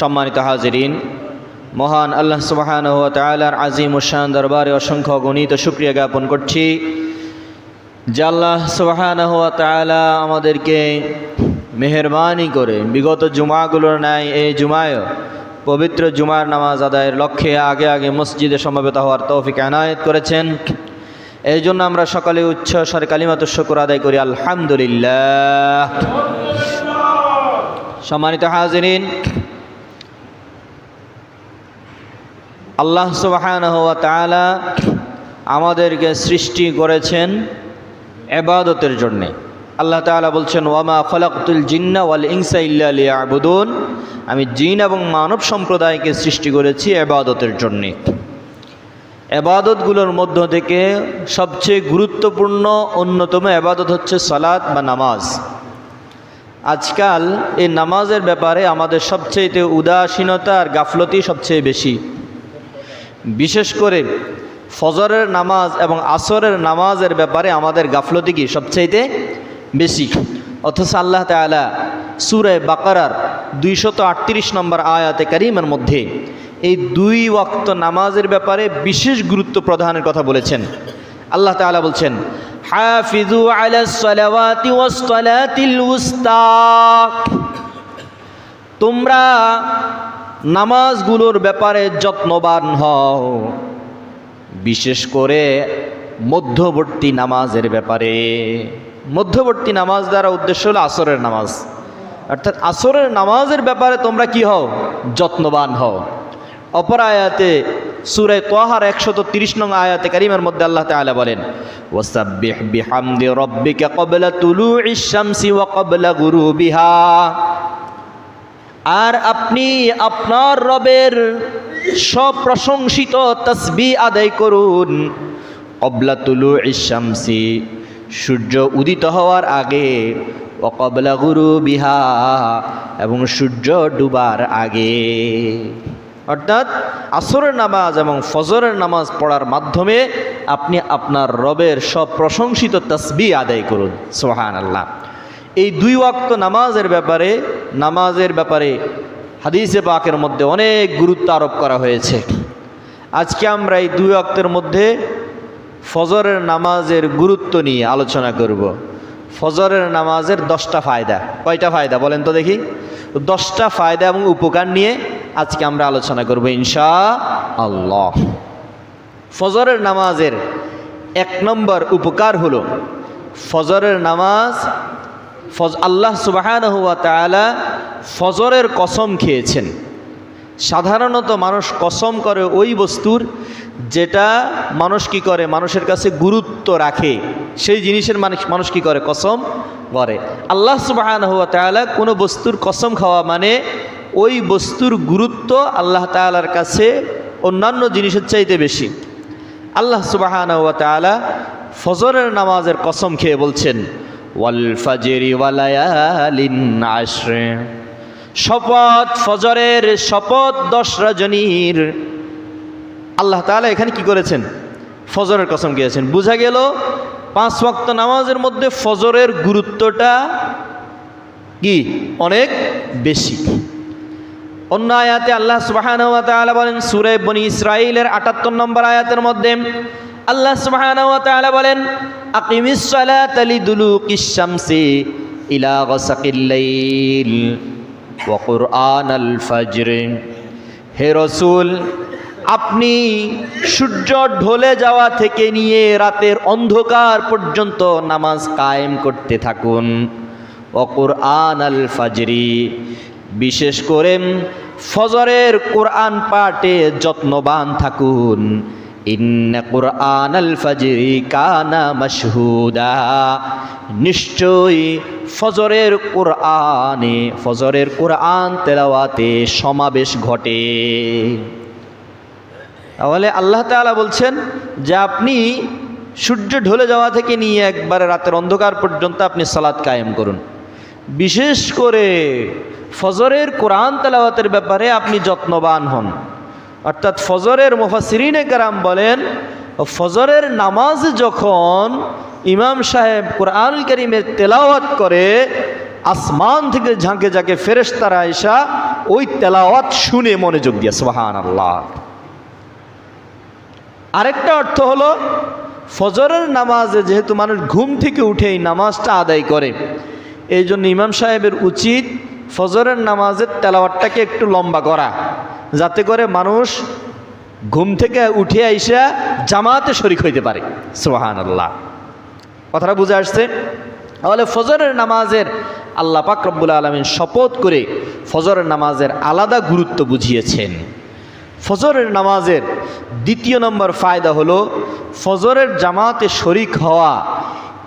সম্মানিত হাজিরিন, মহান আল্লাহ সুবাহান তালার আজিম উসান দরবারে অসংখ্য গণিত শুক্রিয়া জ্ঞাপন করছি। যে আল্লাহ সুবাহান তালা আমাদেরকে মেহরবানি করে, বিগত জুমাগুলোর ন্যায় এই জুমায়ও পবিত্র জুমার নামাজ আদায়ের লক্ষ্যে আগে আগে মসজিদে সমবেত হওয়ার তৌফিক এনায়েত করেছেন। এই জন্য আমরা সকালে উচ্চ স্বরে কালিমাত শুকুর আদায় করি, আলহামদুলিল্লাহ। সম্মানিত হাজিরিন আল্লাহ সুবাহান হওয়া তালা আমাদেরকে সৃষ্টি করেছেন এবাদতের জন্যে। আল্লাহ তালা বলছেন, ওয়ামা ফলাকুল জিন্না ওয়াল ইনসা ইল্লা আবুদুন আমি জিন এবং মানব সম্প্রদায়কে সৃষ্টি করেছি এবাদতের জন্যে। এবাদতগুলোর মধ্য থেকে সবচেয়ে গুরুত্বপূর্ণ অন্যতম এবাদত হচ্ছে সালাদ বা নামাজ। আজকাল এই নামাজের ব্যাপারে আমাদের সবচেয়ে উদাসীনতা আর গাফলতি সবচেয়ে বেশি। বিশেষ করে ফজরের নামাজ এবং আসরের নামাজের ব্যাপারে আমাদের গাফলতি কি সবচাইতে বেশি? অথচ আল্লাহ তালা সুরে বাকারার দুইশত আটত্রিশ নম্বর আয়াতে কারিমের মধ্যে এই দুই ওয়াক্ত নামাজের ব্যাপারে বিশেষ গুরুত্ব প্রদানের কথা বলেছেন। আল্লাহ তালা বলছেন তোমরা নামাজগুলোর ব্যাপারে যত্নবান হও। বিশেষ করে মধ্যবর্তী নামাজের ব্যাপারে। মধ্যবর্তী নামাজ দ্বারা উদ্দেশ্য হলো আসরের নামাজ। অর্থাৎ আসরের নামাজের ব্যাপারে তোমরা কি হও? যত্নবান হও। অপর আয়াতে সুরে তোহার একশত তিরিশ নং আয়াতে কারিমের মধ্যে আল্লাহ তাআলা বলেন, ওয়াসাব্বিহ বিহামদি রব্বিকা ক্বাবলা তুলুইশ শামসি ওয়া ক্বাবলা গুরুবিহা। আর আপনি আপনার রবের সপ্রশংসিত তসবি আদায় করুন। অবলাতুলু ইসামসি সূর্য উদিত হওয়ার আগে, অকবলা গুরু বিহা এবং সূর্য ডুবার আগে। অর্থাৎ আসরের নামাজ এবং ফজরের নামাজ পড়ার মাধ্যমে আপনি আপনার রবের সব প্রশংসিত তসবি আদায় করুন। সোহান আল্লাহ এই দুই ওয়াক্ত নামাজের ব্যাপারে নামাজের ব্যাপারে হাদিসে পাকের মধ্যে অনেক গুরুত্ব আরোপ করা হয়েছে। আজকে আমরা এই দুই ওয়াক্তের মধ্যে ফজরের নামাজের গুরুত্ব নিয়ে আলোচনা করব। ফজরের নামাজের দশটা ফায়দা। কয়টা ফায়দা বলেন তো দেখি? দশটা ফায়দা এবং উপকার নিয়ে আজকে আমরা আলোচনা করব ইনশা আল্লাহ ফজরের নামাজের এক নম্বর উপকার হলো, ফজরের নামাজ ফজ, আল্লাহ সুবাহান হুয়া তালা ফজরের কসম খেয়েছেন। সাধারণত মানুষ কসম করে ওই বস্তুর যেটা মানুষ কি করে, মানুষের কাছে গুরুত্ব রাখে, সেই জিনিসের মানুষ মানুষ কি করে? কসম করে। আল্লাহ সুবাহান হুয়া তালা কোনো বস্তুর কসম খাওয়া মানে ওই বস্তুর গুরুত্ব আল্লাহ তালার কাছে অন্যান্য জিনিসের চাইতে বেশি। আল্লাহ সুবাহান হুয়া তালা ফজরের নামাজের কসম খেয়ে বলছেন শপথ ফজরের শপথ দশ রজনীর। আল্লাহ তাআলা এখানে কি করেছেন? ফজরের কসম গিয়েছেন। বোঝা গেল পাঁচ ওয়াক্ত নামাজের মধ্যে ফজরের গুরুত্বটা কি? অনেক বেশি। অন্য আয়াতে আল্লাহ তাআলা বলেন, সুরে বনি ইসরাঈলের 78 নম্বর আয়াতের মধ্যে আল্লাহ সুবহানাহু ওয়া বলেন ফজর। হে রাসূল, আপনি সূর্য ঢলে যাওয়া থেকে নিয়ে রাতের অন্ধকার পর্যন্ত নামাজ কায়েম করতে থাকুন। ও কোরআন আল ফাজরি, বিশেষ করে ফজরের কোরআন পাঠে যত্নবান থাকুন। ইন্না কোরআন আল ফজরের কোরআনে, ফজরের কোরআন তেলাওয়াতে সমাবেশ ঘটে। তাহলে আল্লাহ তাআলা বলছেন যে আপনি সূর্য ঢলে যাওয়া থেকে নিয়ে একবারে রাতের অন্ধকার পর্যন্ত আপনি সালাদ কায়েম করুন। বিশেষ করে ফজরের কোরআন তেলাওয়াতের ব্যাপারে আপনি যত্নবান হন। অর্থাৎ ফজরের মুফাসিরিনে কারাম বলেন, ফজরের নামাজ যখন ইমাম সাহেব কোরআন করিমের তেলাওয়াত করে, আসমান থেকে ঝাঁকে ঝাঁকে ফেরেশতারা আয়সা ওই তেলাওয়াত শুনে মনোযোগ দিয়ে সোহান আল্লাহ আরেকটা অর্থ হলো, ফজরের নামাজে যেহেতু মানুষ ঘুম থেকে উঠে এই নামাজটা আদায় করে এই জন্য ইমাম সাহেবের উচিত ফজরের নামাজের তেলাওয়াতটাকে একটু লম্বা করা। যাতে করে মানুষ ঘুম থেকে উঠে আইসা জামাতে শরিক হইতে পারে। সোহান আল্লাহ কথাটা বুঝে আসছে। তাহলে ফজরের নামাজের আল্লাহ পাক রব্বুল আলমিন শপথ করে ফজরের নামাজের আলাদা গুরুত্ব বুঝিয়েছেন। ফজরের নামাজের দ্বিতীয় নম্বর ফায়দা হলো ফজরের জামাতে শরিক হওয়া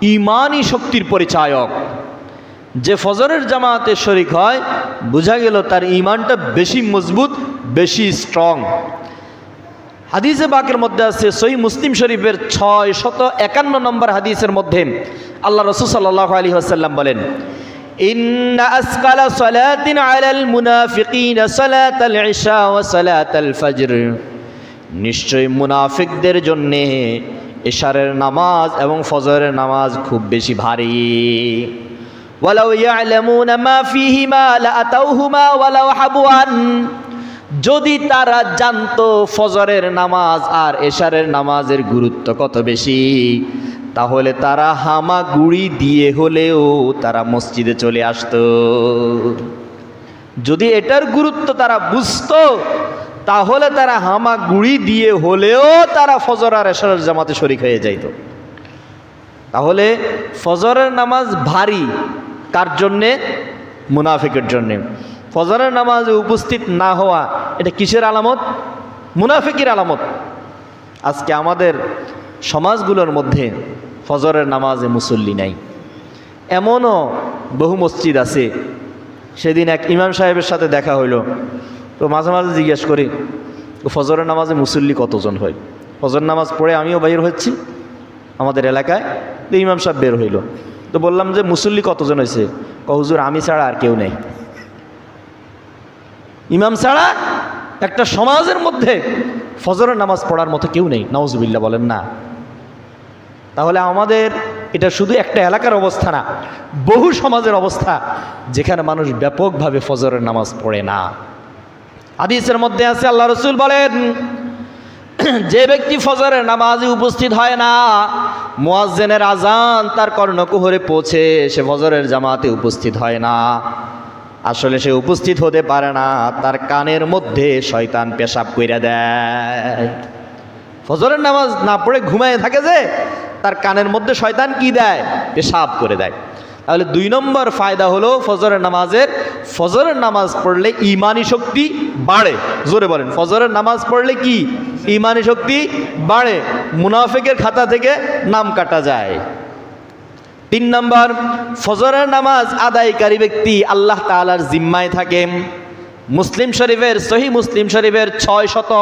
ইমানই শক্তির পরিচায়ক। যে ফজরের জামাতে শরিক হয় বোঝা গেল তার ইমানটা বেশি মজবুত বেশি স্ট্রং হাদিসে বাকের মধ্যে আছে সই মুসলিম শরীফের ছয় শত একান্ন নম্বর হাদিসের মধ্যে আল্লাহ রসুল সাল্লাহ আলী আসাল্লাম বলেন إن أثقل صلاة على المنافقين صلاة العشاء وصلاة الفجر নিশ্চয় মুনাফিকদের জন্যে এশারের নামাজ এবং ফজরের নামাজ খুব বেশি ভারী ওয়ালাউ ইয়ালামুনা মা ফীহিমা লাআতাউহুমা ওয়ালাউ হাবওয়ান। যদি তারা জানতো ফজরের নামাজ আর এশারের নামাজের গুরুত্ব কত বেশি, তাহলে তারা হামাগুড়ি দিয়ে হলেও তারা মসজিদে চলে আসতো। যদি এটার গুরুত্ব তারা বুঝতো, তাহলে তারা হামাগুড়ি দিয়ে হলেও তারা ফজর আর এশারের জামাতে শরিক হয়ে যাইত। তাহলে ফজরের নামাজ ভারী কার জন্যে? মুনাফিকের জন্যে। ফজরের নামাজে উপস্থিত না হওয়া, এটা কিসের আলামত? মুনাফিকের আলামত। আজকে আমাদের সমাজগুলোর মধ্যে ফজরের নামাজে মুসল্লি নাই। এমনও বহু মসজিদ আছে। সেদিন এক ইমাম সাহেবের সাথে দেখা হইল। তো মাঝে মাঝে জিজ্ঞেস করি, "ও ফজরের নামাজে মুসল্লি কতজন হয়? ফজর নামাজ পড়ে আমিও বাইর হচ্ছি আমাদের এলাকায়। তো ইমাম সাহেব বের হইল। তো বললাম যে মুসল্লি কতজন হয়েছে? কহুজুর আমি ছাড়া আর কেউ নেই। ইমাম ছাড়া একটা সমাজের মধ্যে ফজরের নামাজ পড়ার মতো কেউ নেই। নওয়াজবিল্লা বলেন না। তাহলে আমাদের এটা শুধু একটা এলাকার অবস্থা না, বহু সমাজের অবস্থা যেখানে মানুষ ব্যাপকভাবে ফজরের নামাজ পড়ে না। আদিসের মধ্যে আছে, আল্লাহ রসুল বলেন যে ব্যক্তি ফজরের নামাজে উপস্থিত হয় না, মোয়াজ্জেনের আজান তার কর্ণকুহরে পৌঁছে সে ফজরের জামাতে উপস্থিত হয় না। আসলে সে উপস্থিত হতে পারে না, তার কানের মধ্যে শয়তান পেশাব কইরা দেয়। ফজরের নামাজ না পড়ে ঘুমায় থাকে যে, তার কানের মধ্যে শয়তান কি দেয়? পেশাব করে দেয়। তাহলে দুই নম্বর ফায়দা হলো ফজরের নামাজের, ফজরের নামাজ পড়লে ইমানি শক্তি বাড়ে। জোরে বলেন, ফজরের নামাজ পড়লে কি? ইমানি শক্তি বাড়ে, মুনাফেকের খাতা থেকে নাম কাটা যায়। তিন নম্বর, ফজরের নামাজ আদায়কারী ব্যক্তি আল্লাহ তালার জিম্মায় থাকে। মুসলিম শরীফের, সহি মুসলিম শরীফের ছয় শত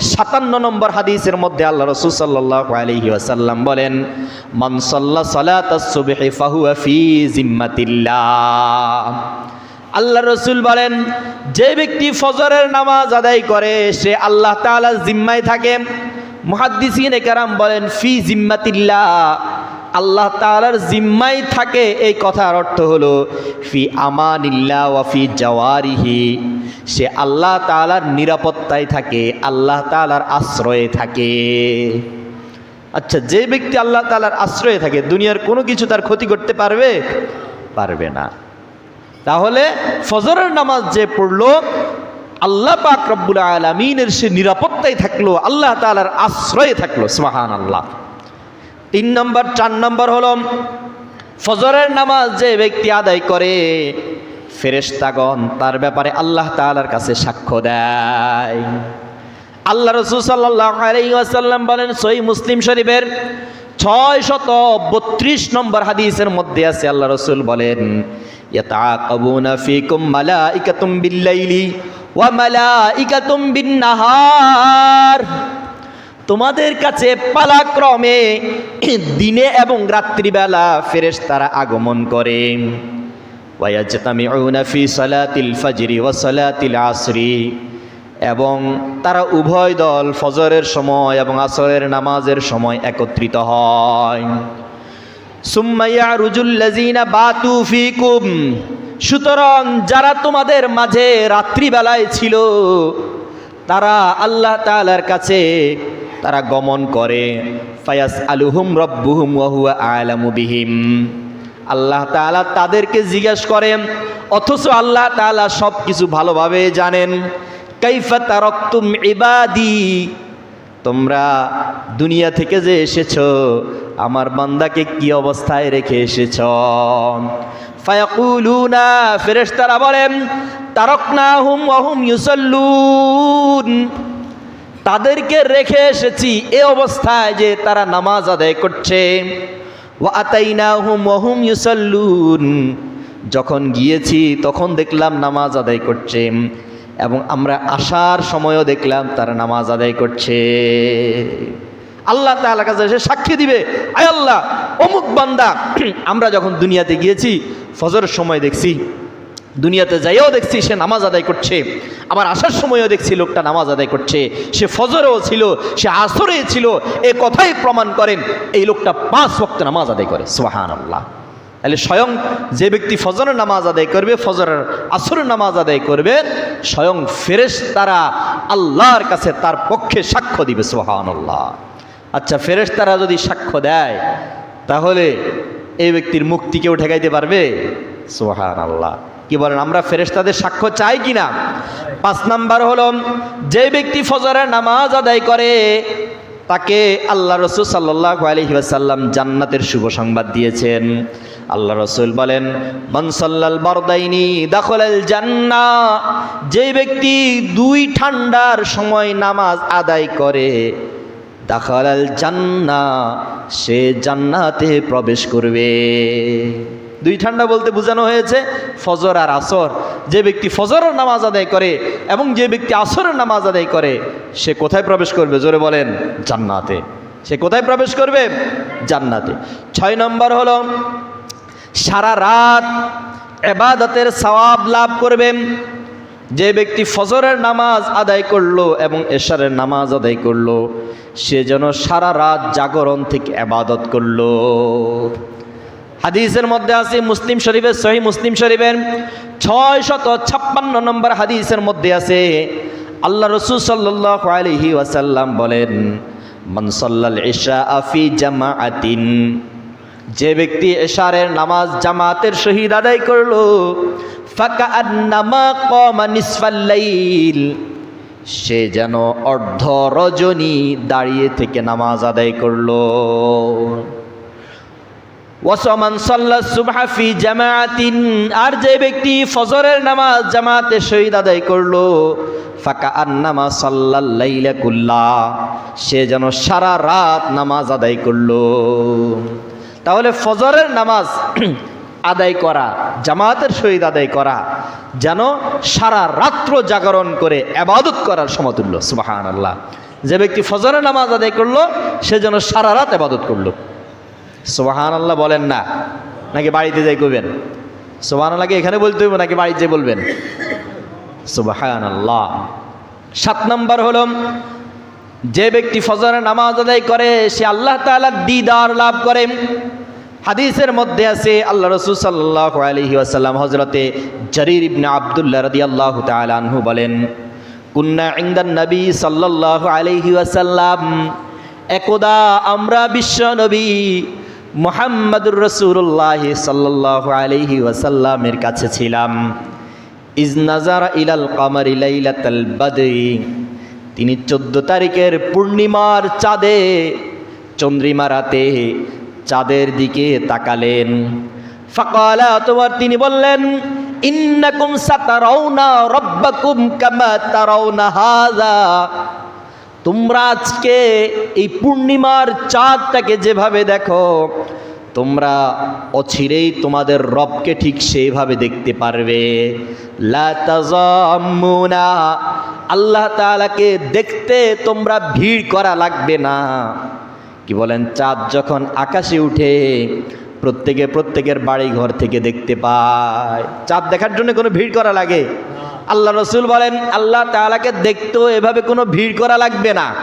সাতান্ন নম্বর হাদিসের মধ্যে আল্লাহ রসুল সাল্লাহ আলহি বলেন মনসল্লা সালাত ফাহুয়া ফি জিম্মাতিল্লাহ। আল্লাহ রসুল বলেন, যে ব্যক্তি ফজরের নামাজ আদায় করে, সে আল্লাহ তাআলার জিম্মায় থাকে। মুহাদ্দিসিন কারাম বলেন, ফি জিম্মাতিল্লাহ, আল্লাহ তাআলার জিম্মায় থাকে, এই কথার অর্থ হলো, ফি আমানিল্লা ওয়া ফি জাওয়ারিহি। সে আল্লাহ তাআলার নিরাপত্তায় থাকে, আল্লাহ তাআলার আশ্রয়ে থাকে। আচ্ছা যে ব্যক্তি আল্লাহ তালার আশ্রয়ে থাকে, দুনিয়ার কোনো কিছু তার ক্ষতি করতে পারবে? পারবে না। তাহলে ফজরের নামাজ যে পড়ল, আল্লাহ পাক রব্বুল আলমিনের সে নিরাপত্তায় থাকল, আল্লাহ তালার আশ্রয়ে থাকল সুবাহান আল্লাহ তিন নম্বর, চার নম্বর হলো, ফজরের নামাজ যে ব্যক্তি আদায় করে, ফেরেশতাগণ তার ব্যাপারে আল্লাহ তাআলার কাছে সাক্ষ্য দেয়। আল্লাহ রসুল সাল্লাহ বলেন সই মুসলিম শরীফের ছয় শত বত্রিশ নম্বর হাদিসের মধ্যে আছে, আল্লাহ রসুল বলেন ইয়াতাকাবুনা ফিকুম মালাইকাতুম বিল্লাইলি ওয়া বিন্নাহার। তোমাদের কাছে পালাক্রমে দিনে এবং রাত্রিবেলা ফেরেশতারা আগমন করে। ওয়ায়াজতামিউনা ফি সালাতিল ফাজরি ওয়া সালাতিল আসরি। এবং তারা উভয় দল ফজরের সময় এবং আসরের নামাজের সময় একত্রিত হয়। রুজুল্লাজিনা ফিকুম। সুতরাং যারা তোমাদের মাঝে রাত্রিবেলায় ছিল, তারা আল্লাহ তাআলার কাছে তারা গমন করে। ফায়াস আলুহুম রব্বুহুম ওয়াহুয়া আলামু বিহিম। আল্লাহ তাআলা তাদেরকে জিজ্ঞেস করেন, অথচ আল্লাহ তাআলা সব কিছু ভালোভাবে জানেন। কাইফা তারকতুম ইবাদি, তোমরা দুনিয়া থেকে যে এসেছ, আমার বান্দাকে কি অবস্থায় রেখে এসেছ? ফায়াকুলুনা, ফেরেশতারা বলেন, তারকনাহুম ওয়াহুম ইউসাল্লুন। তাদেরকে রেখে এসেছি এ অবস্থায় যে তারা নামাজ আদায় করছে। ওয়া আতাইনাহুম ওয়াহুম ইউসাল্লুন। যখন গিয়েছি, তখন দেখলাম নামাজ আদায় করছে। এবং আমরা আসার সময়ও দেখলাম তারা নামাজ আদায় করছে। আল্লাহ তাআলা কাছে এসে সাক্ষী দিবে, আয় আল্লাহ, অমুক বান্দা। আমরা যখন দুনিয়াতে গিয়েছি, ফজরের সময় দেখছি, দুনিয়াতে যাইও দেখছি সে নামাজ আদায় করছে, আবার আসার সময়ও দেখছি লোকটা নামাজ আদায় করছে। সে ফজরেও ছিল, সে আসরে ছিল, এ কথাই প্রমাণ করেন, এই লোকটা পাঁচ ভক্ত নামাজ আদায় করে সোহান আল্লাহ তাহলে স্বয়ং যে ব্যক্তি ফজরের নামাজ আদায় করবে, ফজরের আসরের নামাজ আদায় করবে, স্বয়ং ফেরেশ তারা আল্লাহর কাছে তার পক্ষে সাক্ষ্য দিবে সোহান আল্লাহ আচ্ছা ফেরেশ তারা যদি সাক্ষ্য দেয়, তাহলে এই ব্যক্তির মুক্তি কেউ ঠেকাইতে পারবে? সোহান আল্লাহ কি বলেন, আমরা ফেরেশতাদের সাক্ষ্য চাই কি না পাঁচ নাম্বার হলো, যে ব্যক্তি ফজরের নামাজ আদায় করে তাকে আল্লাহ রসুল সাল্লাহ আলহি আসাল্লাম জান্নাতের শুভ সংবাদ দিয়েছেন। আল্লাহ রসুল বলেন মনসল্লাল বরদাইনি দখলাল জান্না যে ব্যক্তি দুই ঠান্ডার সময় নামাজ আদায় করে, দাখালাল জান্না সে জান্নাতে প্রবেশ করবে। দুই ঠান্ডা বলতে বোঝানো হয়েছে ফজর আর আসর। যে ব্যক্তি ফজরের নামাজ আদায় করে এবং যে ব্যক্তি আসরের নামাজ আদায় করে, সে কোথায় প্রবেশ করবে? জোরে বলেন, জান্নাতে। সে কোথায় প্রবেশ করবে? জান্নাতে। ছয় নম্বর হলো, সারা রাত এবাদতের সওয়াব লাভ করবেন। যে ব্যক্তি ফজরের নামাজ আদায় করল এবং এশারের নামাজ আদায় করল, সে যেন সারা রাত জাগরণ থেকে আবাদত করল। হাদিসের মধ্যে আছে, মুসলিম শরীফের, সহি মুসলিম শরীফের ছয় শত ছাপ্পান্ন নম্বর হাদিসের মধ্যে আছে, আল্লাহ রসুল আলহি ওয়াসাল্লাম বলেন মনসল্লাল ইশা আফি জামা আতিন যে ব্যক্তি এশারের নামাজ জামাতের শহীদ আদায় করল ফাঁকা সে যেন অর্ধ রজনী দাঁড়িয়ে থেকে নামাজ আদায় করল। আর যে ব্যক্তি ফজরের নামাজ জামাতে শহীদ আদায় করল, ফাঁকা আন্নামা সাল্লাল্লাইলা কুল্লা, সে যেন সারা রাত নামাজ আদায় করল। তাহলে ফজরের নামাজ আদায় করা, জামাতের শহীদ আদায় করা, যেন সারা রাত্র জাগরণ করে আবাদত করার সমতুল্য সুবাহান আল্লাহ যে ব্যক্তি ফজরের নামাজ আদায় করল, সে যেন সারা রাত আবাদত করল। সোহান আল্লাহ বলেন না, নাকি বাড়িতে যাই করবেন সোহান আল্লাহকে এখানে বলতে হইব, নাকি বাড়িতে যাই বলবেন? সোবাহান আল্লাহ সাত নম্বর হল, যে ব্যক্তি ফজরের নামাজ আদায় করে, সে আল্লাহ তাআলার দিদার লাভ করে। হাদিসের মধ্যে আছে, আল্লাহ রসুল সাল্লাহ আলহি আসাল্লাম হজরতে জরির ইবনে আবদুল্লাহ রদি আল্লাহ আনহু বলেন, কুন্না ইন্দান নবী সাল্লাহ আলহি আসাল্লাম একদা আমরা বিশ্ব নবী মোহাম্মদুর রসুল্লাহ সাল্লাহ আলহি ওয়াসাল্লামের কাছে ছিলাম। ইজ নাজার ইলাল কামার ইলাইলাতাল বাদরি। তিনি চোদ্দ তারিখের পূর্ণিমার চাঁদে চন্দ্রিমা রাতে চাঁদের দিকে তাকালেন। ফাকালা তোমার তিনি বললেন, ইন্নাকুম সাতারাউনা রব্বাকুম কামা তারাউনা হাযা। তোমরা আজকে এই পূর্ণিমার চাঁদটাকে যেভাবে দেখো, তোমরা অচিরেই তোমাদের রবকে ঠিক সেইভাবে দেখতে পারবে। আল্লাহ তাআলাকে দেখতে তোমরা ভিড় করা লাগবে না। কি বলেন, চাঁদ যখন আকাশে উঠে প্রত্যেকে প্রত্যেকের বাড়ি ঘর থেকে দেখতে পায়। চাঁদ দেখার জন্য কোনো ভিড় করা লাগে? আল্লাহ রসুল বলেন, আল্লাহ তাআলাকে দেখতেও এভাবে কোনো ভিড় করা লাগবে না।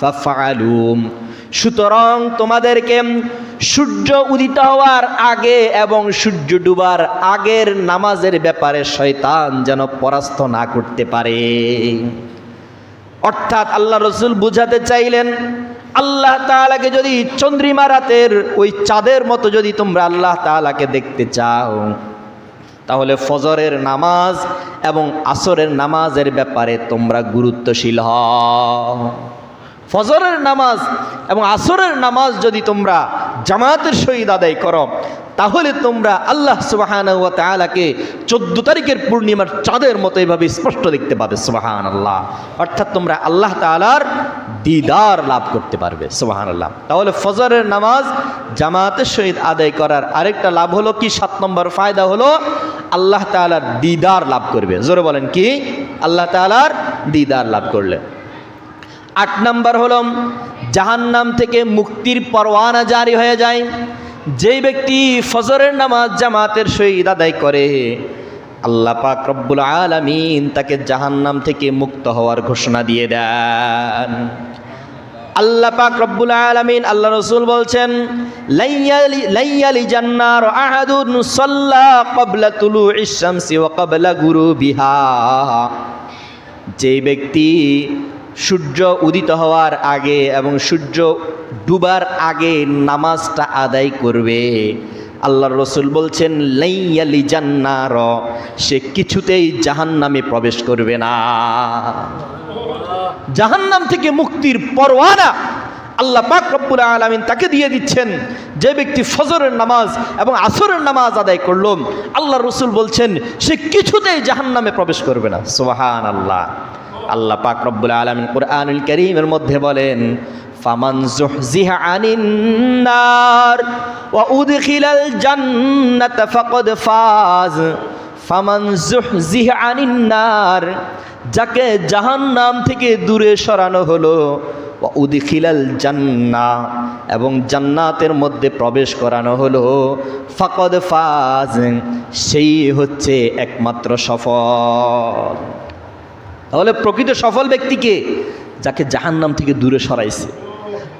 ফাফআলুম। সুতরাং তোমাদেরকে সূর্য উদিত হওয়ার আগে এবং সূর্য ডুবার আগের নামাজের ব্যাপারে শয়তান যেন পরাস্ত না করতে পারে। অর্থাৎ আল্লাহ রসুল বুঝাতে চাইলেন, আল্লাহ তাআলাকে যদি চন্দ্রিমা রাতের ওই চাঁদের মতো যদি তোমরা আল্লাহ তাআলাকে দেখতে চাও, তাহলে ফজরের নামাজ এবং আসরের নামাজের ব্যাপারে তোমরা গুরুত্বশীল হও। ফজরের নামাজ এবং আসরের নামাজ যদি তোমরা জামাতের সহিত আদায় করো, তাহলে তোমরা আল্লাহ সুবাহান ওয়া তাআলাকে চোদ্দ তারিখের পূর্ণিমার চাঁদের মতো এভাবে স্পষ্ট দেখতে পাবে সুবাহান আল্লাহ অর্থাৎ তোমরা আল্লাহ তাআলার দিদার লাভ করতে পারবে সুবাহান আল্লাহ তাহলে ফজরের নামাজ জামাতের সহিত আদায় করার আরেকটা লাভ হলো কি? সাত নম্বর ফায়দা হলো আল্লাহ তাআলার দিদার লাভ করবে। জোরে বলেন কি? আল্লাহ তাআলার দিদার লাভ করলে। আট নম্বর হল, জাহান্নাম থেকে মুক্তির পরওয়ানা জারি হয়ে যায়। যেই ব্যক্তি ফজরের নামাজ জামাতের সহিত আদায় করে, আল্লাহ পাক রব্বুল আলামিন তাকে জাহান্নাম থেকে মুক্ত হওয়ার ঘোষণা দিয়ে দেন। আল্লাহ পাক রব্বুল আলামিন, আল্লাহ রসুল বলছেন, লাইয়ালি জান্নার আহাদুন সাল্লা ক্বাবলা তুলুইশ শামসি ওয়া ক্বাবলা গুরুবিহা। যেই ব্যক্তি সূর্য উদিত হওয়ার আগে এবং সূর্য ডুবার আগে নামাজটা আদায় করবে। আল্লাহ রসুল বলছেন, লাইয়ালি জান্নার সে কিছুতেই জাহান নামে প্রবেশ করবে না। জাহান্নাম থেকে মুক্তির পরওয়ানা আল্লাহ পাক রব্বুল আলামিন তাকে দিয়ে দিচ্ছেন, যে ব্যক্তি ফজরের নামাজ এবং আসরের নামাজ আদায় করল আল্লাহ রসুল বলছেন, সে কিছুতেই জাহান্নামে প্রবেশ করবে না। সোহান আল্লাহ আল্লাহ পাক রব্বুল আলামিন কুরআনুল কারীমের মধ্যে বলেন, ফামান জুহজিহা আনিন ওয়া উদখিলাল জান্নাতা ফাকাদ ফাজ। ফামান জুহজিহা আনিন যাকে জাহান্নাম থেকে দূরে সরানো হলো উদখিলাল জান্না, এবং জান্নাতের মধ্যে প্রবেশ করানো হলো। ফাকদ ফাজ সেই হচ্ছে একমাত্র সফল। তাহলে প্রকৃত সফল ব্যক্তিকে যাকে জাহান্নাম থেকে দূরে সরাইছে।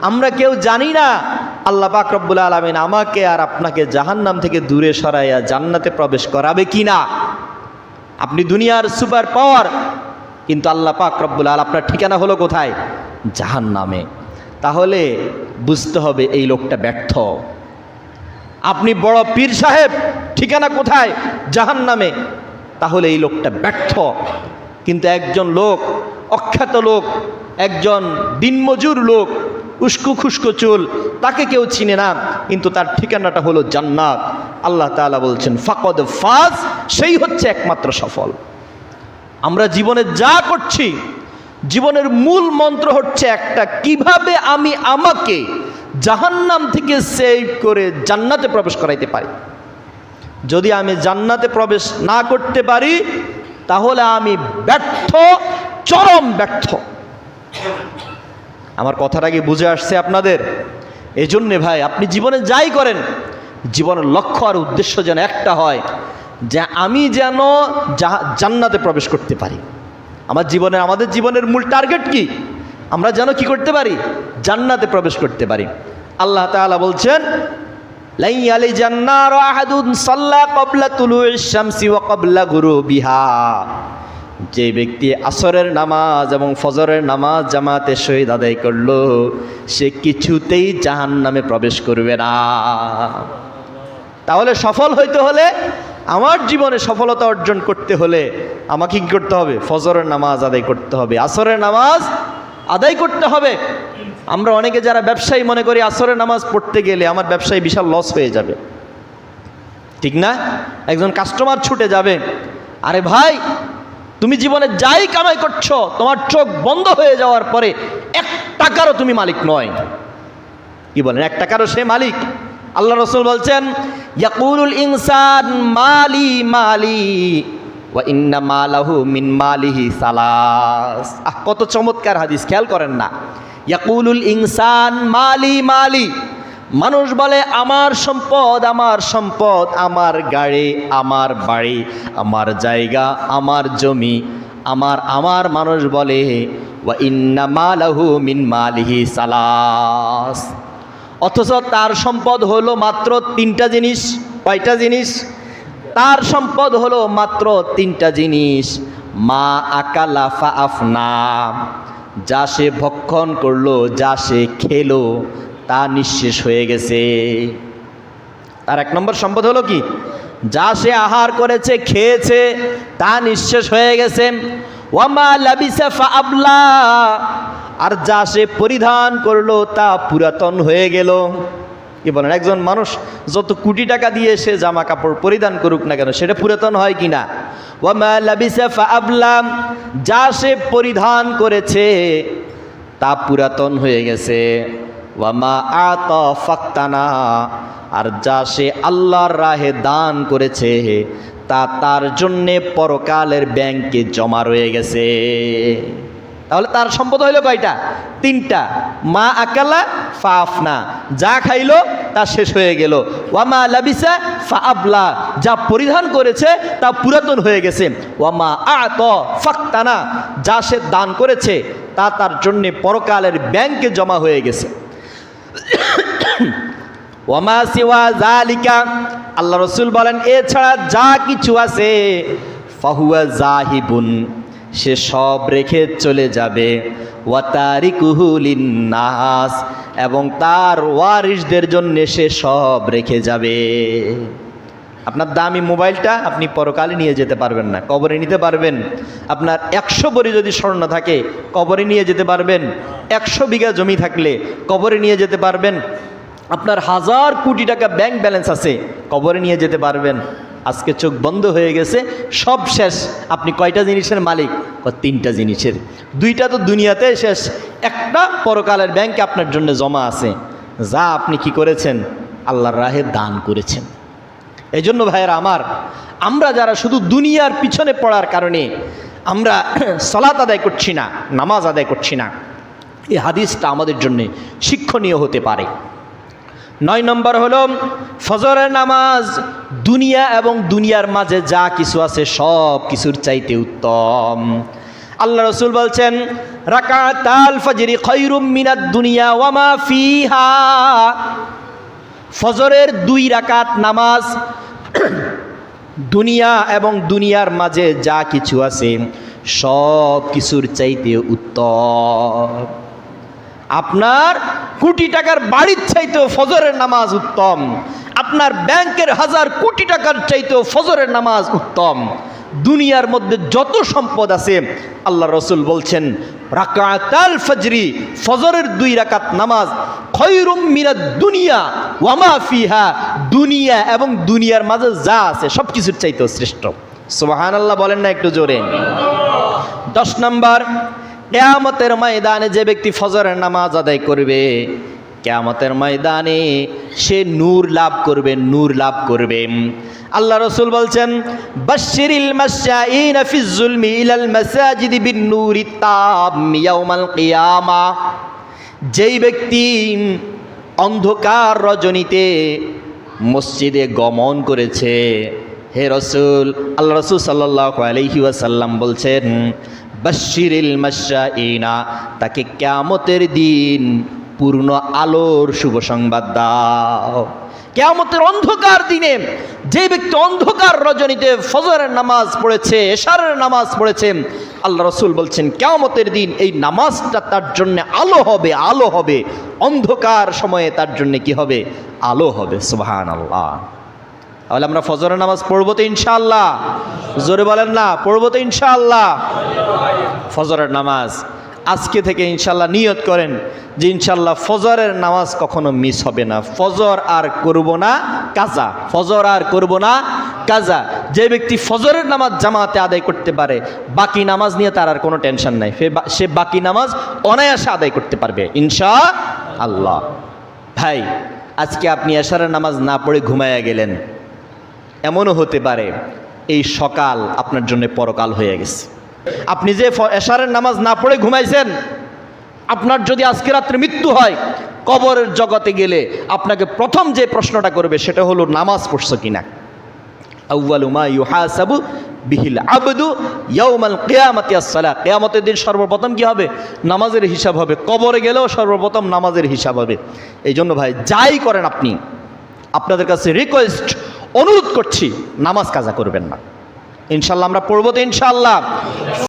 আমরা কেউ জানি না, আল্লাহ রব্বুল আলমিন আমাকে আর আপনাকে জাহান্নাম থেকে দূরে সরাইয়া জান্নাতে প্রবেশ করাবে কি না আপনি দুনিয়ার সুপার পাওয়ার, কিন্তু আল্লাহ রব্বুল আল আপনার ঠিকানা হলো কোথায়? জাহান্নামে। তাহলে বুঝতে হবে এই লোকটা ব্যর্থ। আপনি বড় পীর সাহেব, ঠিকানা কোথায়? জাহান্নামে। তাহলে এই লোকটা ব্যর্থ। কিন্তু একজন লোক, অখ্যাত লোক, একজন দিনমজুর লোক, উস্কো খুস্কো চুল, তাকে কেউ চিনে না, কিন্তু তার ঠিকানাটা হলো জান্নাত। আল্লাহ তাআলা বলছেন, ফাকদ ফাজ সেই হচ্ছে একমাত্র সফল। আমরা জীবনে যা করছি জীবনের মূল মন্ত্র হচ্ছে একটা, কীভাবে আমি আমাকে জাহান্নাম থেকে সেভ করে জান্নাতে প্রবেশ করাইতে পারি? যদি আমি জান্নাতে প্রবেশ না করতে পারি, তাহলে আমি ব্যর্থ, চরম ব্যর্থ। আমার কথাটা কি বুঝে আসছে আপনাদের? এই জন্যে ভাই, আপনি জীবনে যাই করেন, জীবনের লক্ষ্য আর উদ্দেশ্য যেন একটা হয়, যে আমি যেন জান্নাতে প্রবেশ করতে পারি। আমার জীবনে আমাদের জীবনের মূল টার্গেট কি? আমরা যেন কি করতে পারি? জান্নাতে প্রবেশ করতে পারি। আল্লাহ তাআলা বলছেন জান্নার আহাদুন সাল্লা কবলা তুলু শামসি কবলা গুরুবিহা। যে ব্যক্তি আসরের নামাজ এবং ফজরের নামাজ জামাতে শহীদ আদায় করল, সে কিছুতেই জাহান নামে প্রবেশ করবে না। তাহলে সফল হইতে হলে আমার জীবনে সফলতা অর্জন করতে হলে আমাকে কী করতে হবে? ফজরের নামাজ আদায় করতে হবে। আসরের নামাজ আদায় করতে হবে। আমরা অনেকে যারা ব্যবসায়ী মনে করি আসরের নামাজ পড়তে গেলে আমার ব্যবসায় বিশাল লস হয়ে যাবে। ঠিক না? একজন কাস্টমার ছুটে যাবে। আরে ভাই, তুমি জীবনে যাই কামাই করছ, তোমার চোখ বন্ধ হয়ে যাওয়ার পরে এক টাকারও তুমি মালিক নয়। কি বলেন? এক টাকারও সে মালিক। আল্লাহ রসুল বলছেন, ইয়াকুলুল ইনসান মালি মালি ইন্না মালাহু মিন মালিহি সালাস। আহ, কত চমৎকার হাদিস, খেয়াল করেন না। ইয়াকুলুল ইনসান মালি মালি, মানুষ বলে, আমার সম্পদ আমার সম্পদ, আমার গাড়ি, আমার বাড়ি, আমার জায়গা, আমার জমি। আমার আমার মানুষ বলে, ওয়া ইন্না মালাহু মিন মালিহি সালাস। অথচ তার সম্পদ হলো মাত্র তিনটা জিনিস। কয়টা জিনিস? তার সম্পদ হলো মাত্র তিনটা জিনিস। মা আকালা ফা আফনা যা সে ভক্ষণ করল, যা সে খেলো, তা নিঃশেষ হয়ে গেছে। তার এক নম্বর সম্পদ হলো কি? যা সে আহার করেছে, খেয়েছে, তা নিঃশেষ হয়ে গেছে। ওয়ামা লাবিসা ফা আবলা আর যা সে পরিধান করল তা পুরাতন হয়ে গেল। কি বলেন, একজন মানুষ যত কোটি টাকা দিয়ে সে জামা কাপড় পরিধান করুক না কেন, সেটা পুরাতন হয় কি না? ওয়ামা লাবিসা ফা আবলাম যা সে পরিধান করেছে তা পুরাতন হয়ে গেছে। ওয়ামা আত ফাক্তানা। আর যা সে আল্লাহর রাহে দান করেছে তা তার জন্যে পরকালের ব্যাংকে জমা রয়ে গেছে। তাহলে তার সম্পদ হইল কয়টা? তিনটা। মা আকালা ফা আফনা। যা খাইলো তা শেষ হয়ে গেল। ওয়ামা লাবিসা ফা আবলা। যা পরিধান করেছে তা পুরাতন হয়ে গেছে। ওয়ামা আত ফাক্তানা। যা সে দান করেছে তা তার জন্যে পরকালের ব্যাংকে জমা হয়ে গেছে। ওয়ামা সিওয়া জালিকা আল্লাহ রসুল বলেন, এছাড়া যা কিছু আছে, ফাহুয়া জাহিবুন সে সব রেখে চলে যাবে। ওয়াতারিকুহুলিন নাস এবং তার ওয়ারিসদের জন্য সে সব রেখে যাবে। আপনার দামি মোবাইলটা আপনি পরকালে নিয়ে যেতে পারবেন না, কবরে নিতে পারবেন। আপনার একশো বড়ি যদি স্বর্ণ থাকে, কবরে নিয়ে যেতে পারবেন। একশো বিঘা জমি থাকলে কবরে নিয়ে যেতে পারবেন। আপনার হাজার কোটি টাকা ব্যাংক ব্যালেন্স আছে, কবরে নিয়ে যেতে পারবেন। আজকে চোখ বন্ধ হয়ে গেছে, সব শেষ। আপনি কয়টা জিনিসের মালিক? তিনটা জিনিসের। দুইটা তো দুনিয়াতে শেষ। একটা পরকালের ব্যাংকে আপনার জন্য জমা আছে। যা আপনি কি করেছেন? আল্লাহর রাহে দান করেছেন। এই জন্য ভাইয়েরা আমার, আমরা যারা শুধু দুনিয়ার পিছনে পড়ার কারণে আমরা সলাত আদায় করছি না, নামাজ আদায় করছি না, এই হাদিসটা আমাদের জন্যে শিক্ষণীয় হতে পারে। নয় নম্বর হলো, ফজরের নামাজ দুনিয়া এবং দুনিয়ার মাঝে যা কিছু আছে সব কিছুর চাইতে উত্তম। আল্লাহ রসুল বলছেন খৈরুম মিনাদ দুনিয়া ওয়ামা ফিহা। ফজরের দুই রাকাত নামাজ দুনিয়া এবং দুনিয়ার মাঝে যা কিছু আছে সব কিছুর চাইতে উত্তম। আপনার কোটি টাকার বাড়ির চাইতেও ফজরের নামাজ উত্তম। আপনার ব্যাংকের হাজার কোটি টাকার চাইতেও ফজরের নামাজ উত্তম। দুনিয়ার মধ্যে যত সম্পদ আছে আল্লাহ রসুল বলছেন, রাকাতাল ফজরি, ফজরের দুই রাকাত নামাজ খৈরুম মিনাদ দুনিয়া ওয়ামা ফিহা। দুনিয়া এবং দুনিয়ার মাঝে যা আছে সব কিছুর চাইতেও শ্রেষ্ঠ। সোহান আল্লাহ বলেন না একটু জোরে। দশ নম্বর কেয়ামতের ময়দানে যে ব্যক্তি ফজরের নামাজ আদায় করবে, কেয়ামতের ময়দানে সে নূর লাভ করবে, নূর লাভ করবে। আল্লাহ রসুল বলছেন যেই ব্যক্তি অন্ধকার রজনীতে মসজিদে গমন করেছে, হে রসুল, আল্লাহ রসুল সাল্লাহ আলহি ওয়াসাল্লাম বলছেন বাশিরিল মাশাইনা তাকে কেয়ামতের দিন পূর্ণ আলোর শুভ সংবাদ দাও। কেয়ামতের অন্ধকার দিনে যে ব্যক্তি অন্ধকার রজনীতে ফজরের নামাজ পড়েছে, এশারের নামাজ পড়েছে, আল্লাহ রসুল বলছেন, কেয়ামতের দিন এই নামাজটা তার জন্য আলো হবে আলো হবে। অন্ধকার সময়ে তার জন্য কি হবে? আলো হবে সুবাহান আল্লাহ তাহলে আমরা ফজরের নামাজ পড়ব তো ইনশাআল্লাহ। জোরে বলেন না, পড়ব তো ইনশাআল্লাহ। ফজরের নামাজ আজকে থেকে ইনশাল্লাহ নিয়ত করেন যে ইনশাল্লাহ ফজরের নামাজ কখনো মিস হবে না। ফজর আর করব না কাজা, ফজর আর করব না কাজা। যে ব্যক্তি ফজরের নামাজ জামাতে আদায় করতে পারে, বাকি নামাজ নিয়ে তার আর কোনো টেনশন নাই। সে বাকি নামাজ অনায়াসে আদায় করতে পারবে ইনশা আল্লাহ ভাই, আজকে আপনি এশারের নামাজ না পড়ে ঘুমাইয়া গেলেন। এমনও হতে পারে, এই সকাল আপনার জন্য পরকাল হয়ে গেছে। আপনি যে এশারের নামাজ না পড়ে ঘুমাইছেন, আপনার যদি আজকে রাত্রে মৃত্যু হয়, কবরের জগতে গেলে আপনাকে প্রথম যে প্রশ্নটা করবে সেটা হলো, নামাজ পড়ছো কিনা? আউ্বালু মা ইউহাসাবু বিহিল আবদু ইয়াউমাল কিয়ামাতি আসসালাহ। কিয়ামতের দিন সর্বপ্রথম কি হবে? নামাজের হিসাব হবে। কবরে গেলেও সর্বপ্রথম নামাজের হিসাব হবে। এই জন্য ভাই, যাই করেন আপনি, আপনাদের কাছে রিকোয়েস্ট অনুরোধ করছি নামাজ কাজা করবেন না। ইনশাল্লাহ আমরা পড়ব তো ইনশাল্লাহ।